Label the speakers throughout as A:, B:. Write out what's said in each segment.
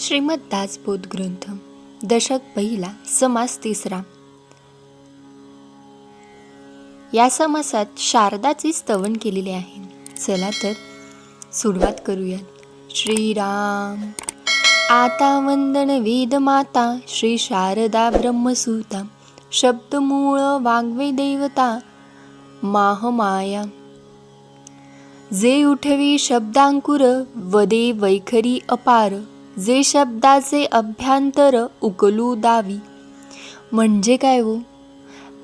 A: श्रीमद दासबोध ग्रंथ दशक पहिला समास तिसरा. या समासात शारदाचे स्तवन केलेले आहे. चला तर सुरुवात करूयात. श्रीराम आता वंदन वेद माता श्री शारदा ब्रह्मसूता शब्दमूळ वाग्वे देवता माहमाया जे उठवी शब्दांकुर वदे वैखरी अपार. जे शब्दाचे अभ्यंतर उकलू दावी. म्हणजे काय हो?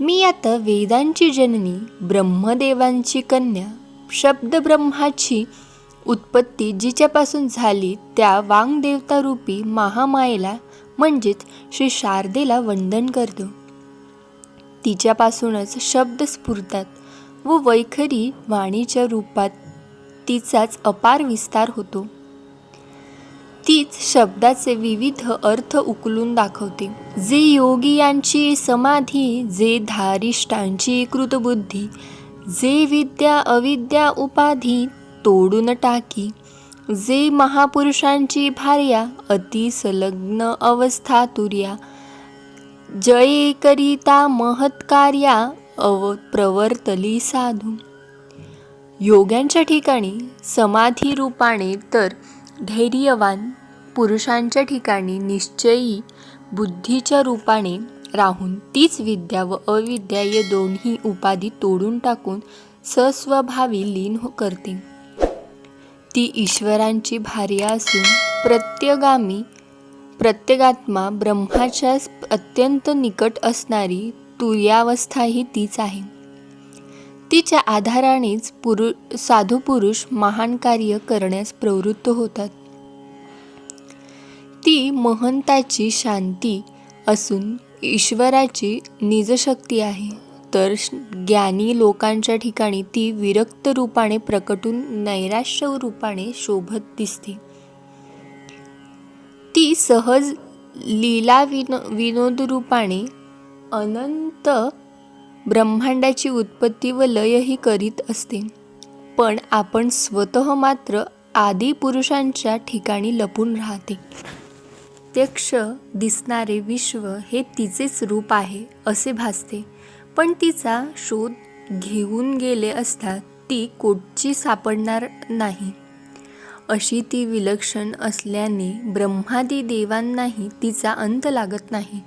A: मी आता वेदांची जननी ब्रह्मदेवांची कन्या शब्द ब्रह्माची उत्पत्ती जिच्यापासून झाली त्या वांगदेवता रूपी महामायेला म्हणजेच श्री शारदेला वंदन करतो. तिच्यापासूनच शब्द स्फुरतात व वैखरी वाणीच्या रूपात तिचाच अपार विस्तार होतो. तीच शब्दाचे विविध अर्थ उकलून दाखवते. जे योगी यांची समाधी जे धारिष्टांची कृतबुद्धी जे विद्या अविद्या उपाधी तोडून टाकी जे महापुरुषांची भार्या अति संलग्न अवस्था तुर्या जये करिता महत्कार्या अव प्रवर्तली साधू. योग्यांच्या ठिकाणी समाधी रूपाने तर धैर्यवान पुरुषांच्या ठिकाणी निश्चयी बुद्धीच्या रूपाने राहून तीच विद्या व अविद्या या दोन्ही उपाधी तोडून टाकून सस्वभावी लीन हो करते. ती ईश्वरांची भार्या असून प्रत्यगामी प्रत्येगात्मा ब्रह्माच्या अत्यंत निकट असणारी तुर्यावस्था ही तीच आहे. तिच्या आधारानेच पुरु साधू पुरुष महान कार्य करण्यास प्रवृत्त होतात. ती महंताची शांती असून ईश्वराची निजशक्ती आहे. तर ज्ञानी लोकांच्या ठिकाणी ती विरक्त रूपाने प्रकटून नैराश्य रूपाने शोभत दिसते. ती सहज लीला विनो विनोद रूपाने अनंत ब्रह्मांडाची उत्पत्ती व लयही करीत असते. पण आपण स्वतः मात्र आदी पुरुषांच्या ठिकाणी लपून राहते. प्रत्यक्ष दिसणारे विश्व हे तिचेच रूप आहे असे भासते. पण तिचा शोध घेऊन गेले असता ती कोटची सापडणार नाही. अशी ती विलक्षण असल्याने ब्रह्मादी देवांनाही तिचा अंत लागत नाही.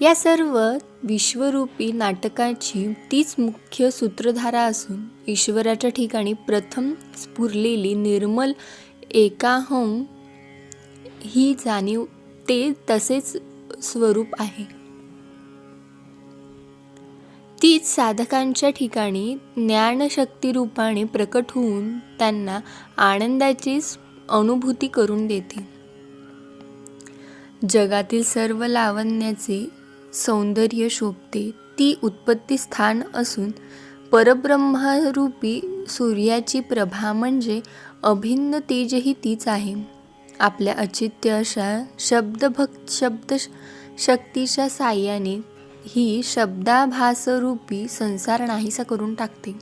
A: या सर्व विश्वरूपी नाटकाची तीच मुख्य सूत्रधारा असून ईश्वराच्या ठिकाणी प्रथम स्फुरलेली निर्मल एकाहम ही जाणीव ते तसेच स्वरूप आहे. तीच साधकांच्या ठिकाणी ज्ञानशक्ती रूपाने प्रकट होऊन त्यांना आनंदाची अनुभूती करून देते. जगातील सर्व लावण्याचे सौंदर्य शोभते. ती उत्पत्ती स्थान असून परब्रह्मरूपी सूर्याची प्रभा म्हणजे अभिन्न तेजही तीच आहे. आपल्या अचित्य अशा शब्दभक्त शब्द शक्तीच्या साह्याने ही शब्दाभासरूपी संसार नाहीसा करून टाकते.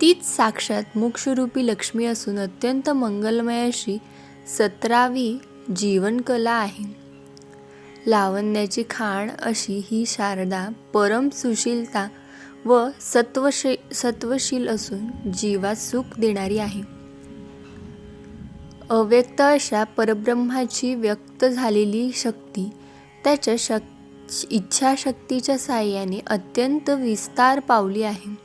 A: तीच साक्षात मोक्षरूपी लक्ष्मी असून अत्यंत मंगलमय अशी सतरावी जीवनकला आहे. लावण्याची खाण अशी ही शारदा परम सुशीलता व सत्वशे सत्वशील असून जीवात सुख देणारी आहे. अव्यक्त अशा परब्रह्माची व्यक्त झालेली शक्ती त्याच्या शक इच्छाशक्तीच्या साह्याने अत्यंत विस्तार पावली आहे.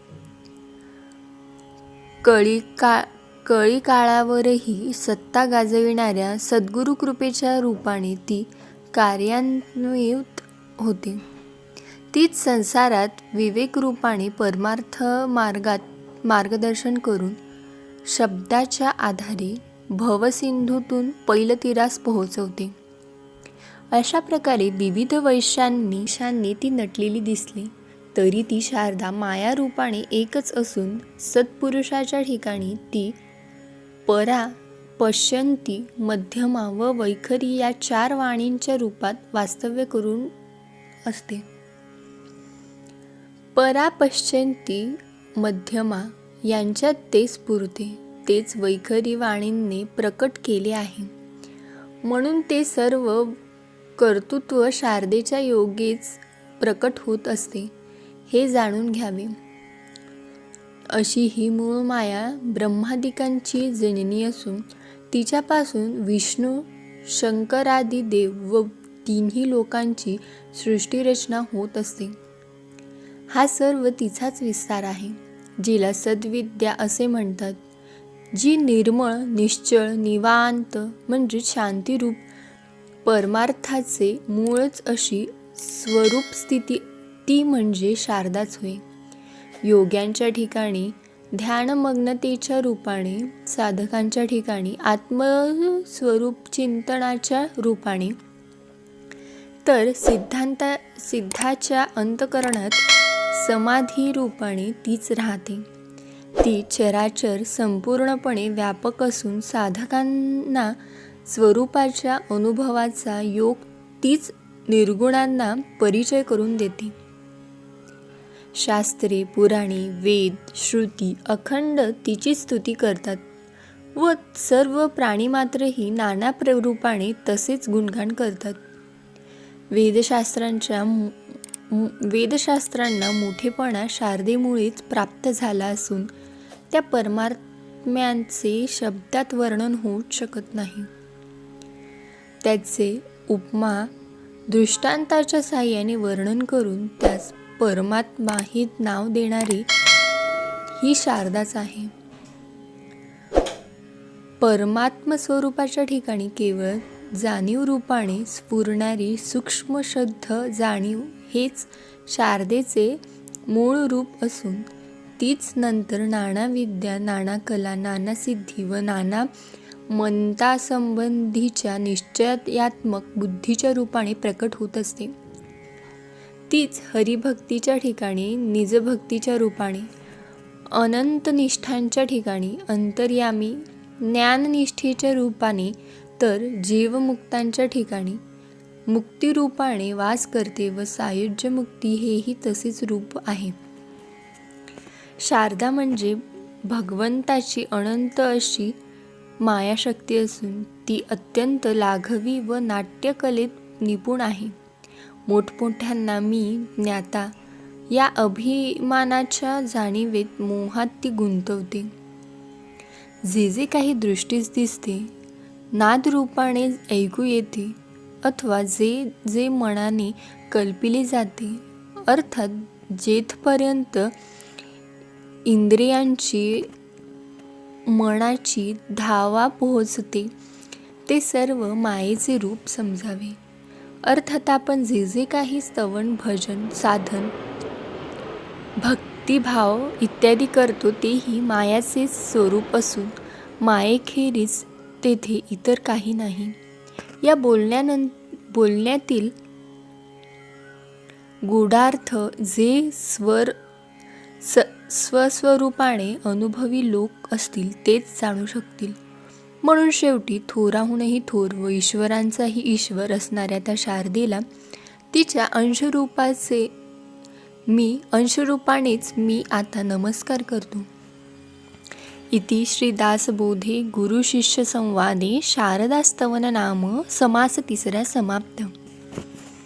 A: कळी का कळी काळावरही सत्ता गाजविणाऱ्या सद्गुरु कृपेच्या रूपाने ती कार्यान्वित होते. तीच संसारात विवेक रूपाने परमार्थ मार्गात मार्गदर्शन करून शब्दाच्या आधारे भवसिंधूतून पैलतीरास पोहोचवते. अशा प्रकारे विविध वैश्यांनी शांनी ती नटलेली दिसली तरी ती शारदा माया रूपाने एकच असून सत्पुरुषाच्या ठिकाणी ती परा पश्यंती मध्यमा व वैखरी या चार वाणींच्या रूपात वास्तव्य करून असते. परापश्यंती मध्यमा यांच्यात ते स्फुरते तेच वैखरी वाणींनी प्रकट केले आहे. म्हणून ते सर्व कर्तृत्व शारदेच्या योगेच प्रकट होत असते हे जाणून घ्यावे. अशी ही मूळ माया ब्रह्मादिकांची जननी असून तिच्यापासून विष्णू शंकरादी देव व तिन्ही लोकांची सृष्टीरचना होत असते. हा सर्व तिचाच विस्तार आहे जिला सद्विद्या असे म्हणतात जी निर्मळ निश्चळ निवांत म्हणजे शांतिरूप परमार्थाचे मूळच अशी स्वरूप स्थिती ती म्हणजे शारदाच होय. योग्यांच्या ठिकाणी ध्यानमग्नतेच्या रूपाने साधकांच्या ठिकाणी आत्मस्वरूप चिंतनाच्या रूपाने. तर सिद्धांता सिद्धाच्या अंतकरणात समाधी रूपाने तीच राहते. ती चराचर संपूर्णपणे व्यापक असून साधकांना स्वरूपाच्या अनुभवाचा योग तीच निर्गुणांना परिचय करून देते. शास्त्रे पुराणे वेद श्रुती अखंड तिची स्तुती करतात व सर्व प्राणीमात्रही नाना प्ररूपाने तसेच गुणगान करतात. वेदशास्त्रांच्या मु- वेदशास्त्रांना मोठेपणा शारदेमुळेच प्राप्त झाला असून त्या परमात्म्यांचे शब्दात वर्णन होऊ शकत नाही. त्याचे उपमा दृष्टांताच्या साह्याने वर्णन करून त्यास परमात्मा ही नाव देणारी ही शारदाच आहे. परमात्म स्वरूपाच्या ठिकाणी केवळ जाणीव रूपाने स्फुरणारी सूक्ष्म शुद्ध जाणीव हेच शारदेचे मूळ रूप असून तीच नंतर नाना विद्या नाना कला नाना सिद्धी व नाना मंतासंबंधीच्या निश्चयात्मक बुद्धीच्या रूपाने प्रकट होत असते. तीच हरिभक्तीच्या ठिकाणी निजभक्तीच्या रूपाने अनंत निष्ठांच्या ठिकाणी अंतर्यामी ज्ञाननिष्ठेच्या रूपाने तर जीवमुक्तांच्या ठिकाणी मुक्तिरूपाने वास करते व सायुज्य मुक्ती हेही तसेच रूप आहे. शारदा म्हणजे भगवंताची अनंत अशी मायाशक्ती असून ती अत्यंत लाघवी व नाट्यकलेत निपुण आहे. मोठमोठ्यांना मी ज्ञाता. या अभिमानाच्या जाणीवेत मोहात ती गुंतवते. जे जे काही दृष्टीस दिसते नादरूपाने ऐकू येते अथवा जे जे मनाने कल्पिले जाते अर्थात जेथपर्यंत इंद्रियांची मनाची धावा पोहोचते ते सर्व मायेचे रूप समजावे. अर्थात आपण जे जे काही स्तवन भजन साधन भक्तिभाव इत्यादी करतो तेही मायाचे स्वरूप असून मायेखेरीज तेथे इतर काही नाही. या बोलण्यानं बोलण्यातील गूढार्थ जे स्वर स स्वस्वरूपाने अनुभवी लोक असतील तेच जाणू शकतील. म्हणून शेवटी थोराहूनही थोर व ईश्वरांचाही ईश्वर असणाऱ्या त्या शारदेला तिच्या अंशरूपाचे मी अंशरूपानेच मी आता नमस्कार करतो. इति श्रीदासबोधे गुरुशिष्य संवादे शारदास्तवन नाम समास तिसऱ्या समाप्त.